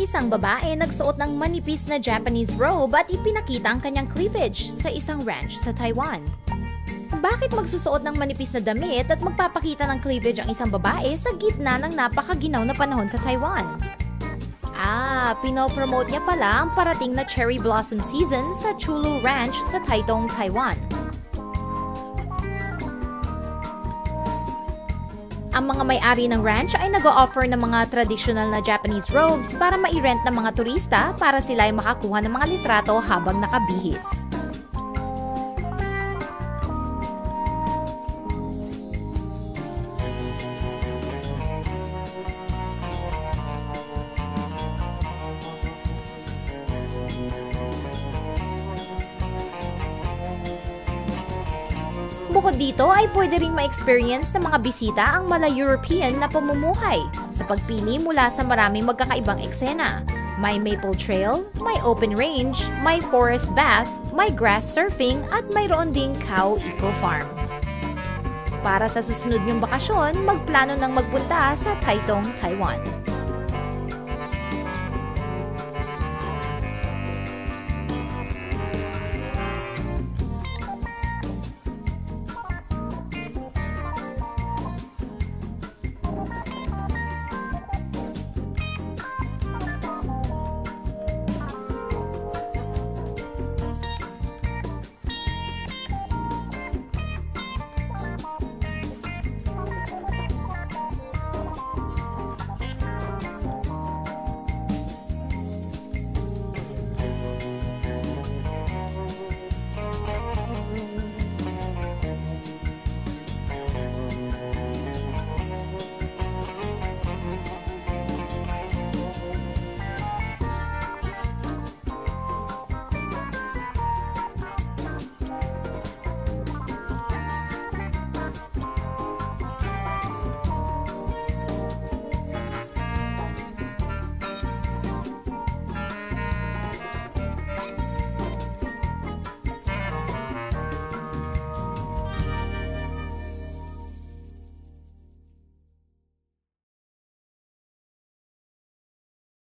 Isang babae nagsuot ng manipis na Japanese robe at ipinakita ang kanyang cleavage sa isang ranch sa Taiwan. Bakit magsusuot ng manipis na damit at magpapakita ng cleavage ang isang babae sa gitna ng napakaginaw na panahon sa Taiwan? Ah, pinopromote niya pala ang parating na cherry blossom season sa Chulu Ranch sa Taitung, Taiwan. Ang mga may-ari ng ranch ay nag-o-offer ng mga traditional na Japanese robes para mai-rent ng mga turista para sila ay makakuha ng mga litrato habang nakabihis. Bukod dito ay pwede ring ma-experience ng mga bisita ang mala European na pamumuhay sa pagpili mula sa maraming magkakaibang eksena. May maple trail, may open range, may forest bath, may grass surfing at mayroon ding cow eco farm. Para sa susunod niyong bakasyon, magplano ng magpunta sa Taitung, Taiwan.